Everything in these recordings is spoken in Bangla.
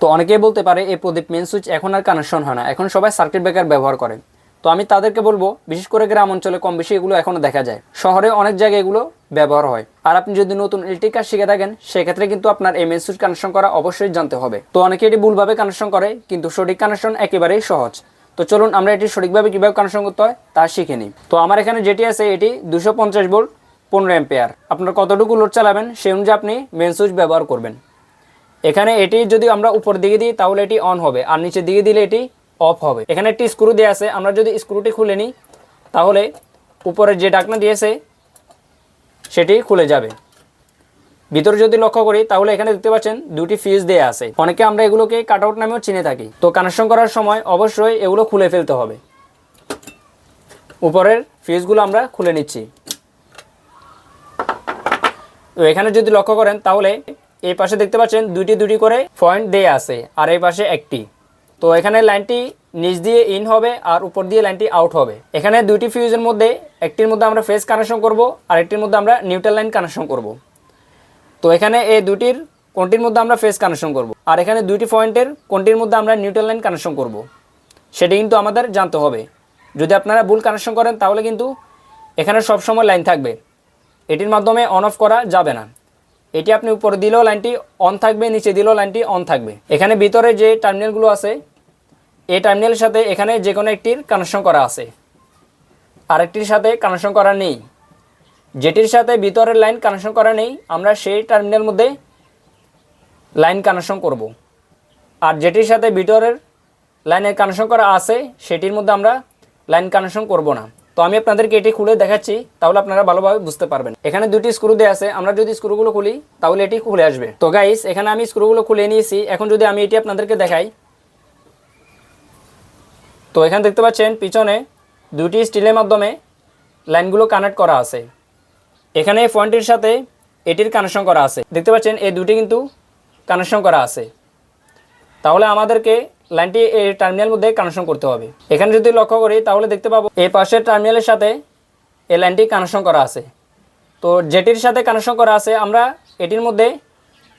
তো অনেকেই বলতে পারে এই প্রদীপ মেন সুইচ এখন আর কানেকশন হয় না। এখন সবাই সার্কিট ব্রেকার ব্যবহার করে। তো আমি তাদেরকে বলব, বিশেষ করে গ্রাম অঞ্চলে কম বেশি এগুলো এখনও দেখা যায়। শহরে অনেক জায়গায় এগুলো ব্যবহার হয়। আর আপনি যদি নতুন ইলেকট্রিক কাজ শিখে থাকেন, সেক্ষেত্রে কিন্তু আপনার এই মেন সুইচ কানেকশন করা অবশ্যই জানতে হবে। তো অনেকে এটি ভুলভাবে কানেকশন করে, কিন্তু সঠিক কানেকশন একেবারেই সহজ। তো চলুন, আমরা এটি সঠিকভাবে কীভাবে কানেকশন করতে হয়, তা শিখে নিই। তো আমার এখানে যেটি আছে, এটি দুশো পঞ্চাশ ভোল্ট পনেরো এম্পেয়ার আপনার কতটুকু লোড চালাবেন সেই অনুযায়ী আপনি মেন সুইচ ব্যবহার করবেন। এখানে এটি যদি আমরা উপর দিকে দিই, তাহলে এটি অন হবে। আর নিচের দিকে দিলে এটি অফ হবে। এখানে একটি স্ক্রু দেওয়া আছে। আমরা যদি স্ক্রুটি খুলে নিই, তাহলে উপরে যে ডাকনা দিয়েছে, সেটি খুলে যাবে। ভিতরে যদি লক্ষ্য করি, তাহলে এখানে দেখতে পাচ্ছেন দুটি ফিউজ দেওয়া আছে। অনেকে আমরা এগুলোকে কাট আউট নামেও চিনে থাকি। তো কানেকশন করার সময় অবশ্যই এগুলো খুলে ফেলতে হবে। উপরের ফিউজগুলো আমরা খুলে নিচ্ছি। তো এখানে যদি লক্ষ্য করেন, তাহলে এই পাশে দেখতে পাচ্ছেন দুটি দুটি করে পয়েন্ট দেয়া আছে, আর এই পাশে একটি। তো এখানে লাইনটি নিচ দিয়ে ইন হবে আর উপর দিয়ে লাইনটি আউট হবে। এখানে দুইটি ফিউজের মধ্যে, একটির মধ্যে আমরা ফেস কানেকশন করব আর একটির মধ্যে আমরা নিউট্রাল লাইন কানেকশন করব। তো এখানে এই দুটির কোনটির মধ্যে আমরা ফেস কানেকশন করব, আর এখানে দুইটি পয়েন্টের কোনটির মধ্যে আমরা নিউট্রাল লাইন কানেকশন করব, সেটি কিন্তু আমাদের জানতে হবে। যদি আপনারা ভুল কানেকশন করেন, তাহলে কিন্তু এখানে সবসময় লাইন থাকবে। এটির মাধ্যমে অন অফ করা যাবে না। এটি আপনি উপরে দিলেও লাইনটি অন থাকবে, নিচে দিলেও লাইনটি অন থাকবে। এখানে ভিতরে যে টার্মিনালগুলো আছে, এই টার্মিনালের সাথে এখানে যে কোনো একটির কানেকশন করা আছে। আরেকটির সাথে কানেকশন করা নেই। যেটির সাথে ভিতরের লাইন কানেকশন করা নেই, আমরা সেই টার্মিনাল মধ্যে লাইন কানেকশন করব। আর যেটির সাথে ভিতরের লাইনের কানেকশন করা আছে, সেটির মধ্যে আমরা লাইন কানেকশন করব না। তো আমি আপনাদেরকে এটি খুলে দেখাচ্ছি, তাহলে আপনারা ভালোভাবে বুঝতে পারবেন। এখানে দুটি স্ক্রু দেওয়া আছে, আমরা যদি স্ক্রুগুলো খুলি, তাহলে এটি খুলে আসবে। তো গাইস এখানে আমি স্ক্রুগুলো খুলে নিয়েছি, এখন যদি আমি এটি আপনাদেরকে দেখাই, তো এখানে দেখতে পাচ্ছেন, পিছনে দুটি স্টিলের মাধ্যমে লাইনগুলো কানেক্ট করা আছে। এখানে পয়েন্টের সাথে এটির কানেকশন করা আছে। দেখতে পাচ্ছেন, এই দুটি কিন্তু কানেকশন করা আছে। তাহলে আমাদেরকে লাইনটি এই টার্মিনাল মধ্যে কানেকশন করতে হবে। এখানে যদি লক্ষ্য করি, তাহলে দেখতে পাবো এই পাশের টার্মিনালের সাথে এই লাইনটি কানেকশন করা আছে। তো যেটির সাথে কানেকশন করা আছে, আমরা এটির মধ্যে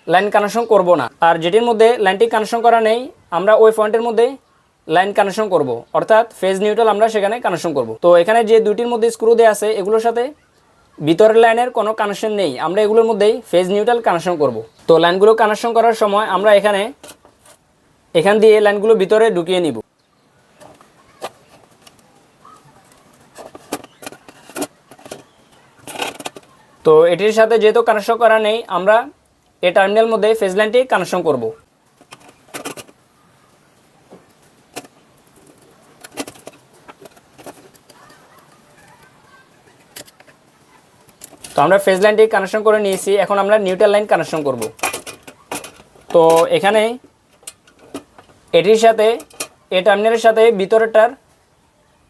লাইন কানেকশন করব না। আর যেটির মধ্যে লাইনটি কানেকশন করা নেই, আমরা ওই পয়েন্টের মধ্যে লাইন কানেকশন করব। অর্থাৎ ফেজ নিউট্রাল আমরা সেখানে কানেকশন করব। তো এখানে যে দুটির মধ্যে স্ক্রু দেওয়া আছে, এগুলোর সাথে ভিতরের লাইনের কোনো কানেকশন নেই। আমরা এগুলোর মধ্যেই ফেজ নিউট্রাল কানেকশন করব। তো লাইনগুলো কানেকশন করার সময় আমরা এখানে এখান দিয়ে এই লাইনগুলো ভিতরে ঢুকিয়ে নিব। তো এটির সাথে যেহেতু কানেকশন করা নেই, আমরা এই টার্মিনাল মধ্যে ফেজ লাইনটি কানেকশন করব। তো আমরা ফেজ লাইনটি কানেকশন করে নিয়েছি, এখন আমরা নিউট্রাল লাইন কানেকশন করব। তো এখানে এটির সাথে, এ টার্মিনালের সাথে ভিতরেরটার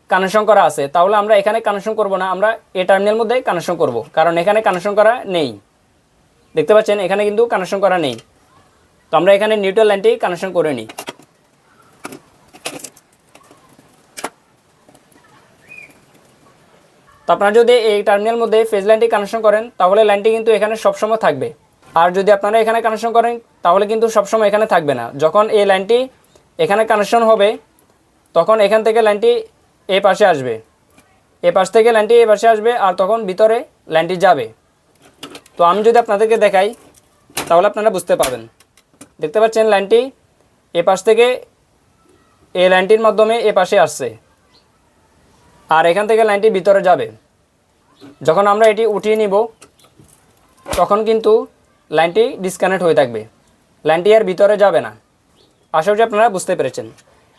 কানেকশন করা আছে। তাহলে আমরা এখানে কানেকশন করব না, আমরা এ টার্মিনাল মধ্যে কানেকশন করব, কারণ এখানে কানেকশন করা নেই। দেখতে পাচ্ছেন, এখানে কিন্তু কানেকশন করা নেই। তো আমরা এখানে নিউট্রাল লাইনটি কানেকশন করে নিই। তো আপনারা যদি এই টার্মিনাল মধ্যে ফেজ লাইনটি কানেকশন করেন, তাহলে লাইনটি কিন্তু এখানে সবসময় থাকবে। আর যদি আপনারা এখানে কানেকশন করেন, তাহলে কিন্তু সবসময় এখানে থাকবে না। যখন এই লাইনটি এখানে কানেকশন হবে, তখন এখান থেকে লাইনটি এই পাশে আসবে। এ পাশ থেকে লাইনটি এ পাশে আসবে আর তখন ভিতরে লাইনটি যাবে। তো আমি যদি আপনাদেরকে দেখাই, তাহলে আপনারা বুঝতে পারবেন। দেখতে পাচ্ছেন লাইনটি এ পাশ থেকে এই লাইনটির মাধ্যমে এ পাশে আসছে। আর এখান থেকে লাইনটি ভিতরে যাবে। যখন আমরা এটি উঠিয়ে নিব, তখন কিন্তু লাইনটি ডিসকানেক্ট হয়ে থাকবে। লাইনটি আর ভিতরে যাবে না। আশা করি আপনারা বুঝতে পেরেছেন।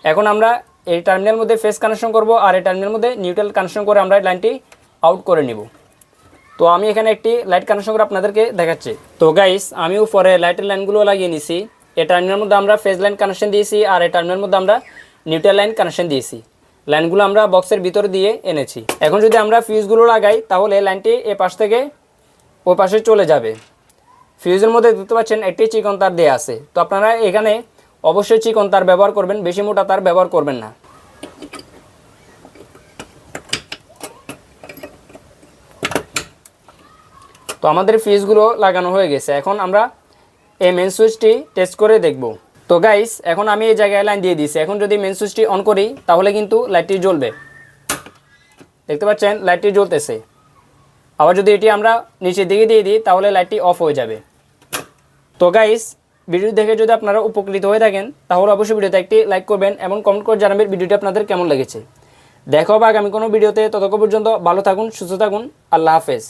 এখন আমরা এই টার্মিনাল মধ্যে ফেস কানেকশন করব আর এই টার্মিনাল মধ্যে নিউট্রাল কানেকশন করে আমরা লাইনটি আউট করে নিব। তো আমি এখানে একটি লাইট কানেকশন করে আপনাদেরকে দেখাচ্ছি। তো গাইস আমি উপরে লাইটের লাইনগুলো লাগিয়ে নিছি। এই টার্মিনাল মধ্যে আমরা ফেজ লাইন কানেকশন দিয়েছি আর এই টার্মিনাল মধ্যে আমরা নিউট্রাল লাইন কানেকশন দিয়েছি। লাইনগুলো আমরা বক্সের ভিতর দিয়ে এনেছি। এখন যদি আমরা ফিউজগুলো লাগাই, তাহলে লাইনটি এ পাশ থেকে ও পাশে চলে যাবে। ফিউজের মধ্যে দেখতে পাচ্ছেন একটি চিকন তার দেওয়া আছে। তো আপনারা এখানে অবশ্যই চিকন তার ব্যবহার করবেন, বেশি মোটা তার ব্যবহার করবেন না। তো আমাদের ফিউজগুলো লাগানো হয়ে গেছে। এখন আমরা এই মেন সুইচটি টেস্ট করে দেখব। তো গাইস এখন আমি এই জায়গায় লাইন দিয়ে দিয়েছি। এখন যদি মেন সুইচটি অন করি, তাহলে কিন্তু লাইটটি জ্বলবে। দেখতে পাচ্ছেন লাইটটি জ্বলতেছে। আবার যদি এটি আমরা নিচের দিকে দিয়ে দিই, তাহলে লাইটটি অফ হয়ে যাবে। তো গাইস ভিডিও দেখে যদি আপনারা উপকৃত হয়ে থাকেন, তাহলে অবশ্যই ভিডিওতে একটি লাইক করবেন এবং কমেন্ট করে জানাবেন ভিডিওটি আপনাদের কেমন লেগেছে। দেখা হবে আগামী কোনো ভিডিওতে। ততক্ষণ পর্যন্ত ভালো থাকুন, সুস্থ থাকুন। আল্লাহ হাফেজ।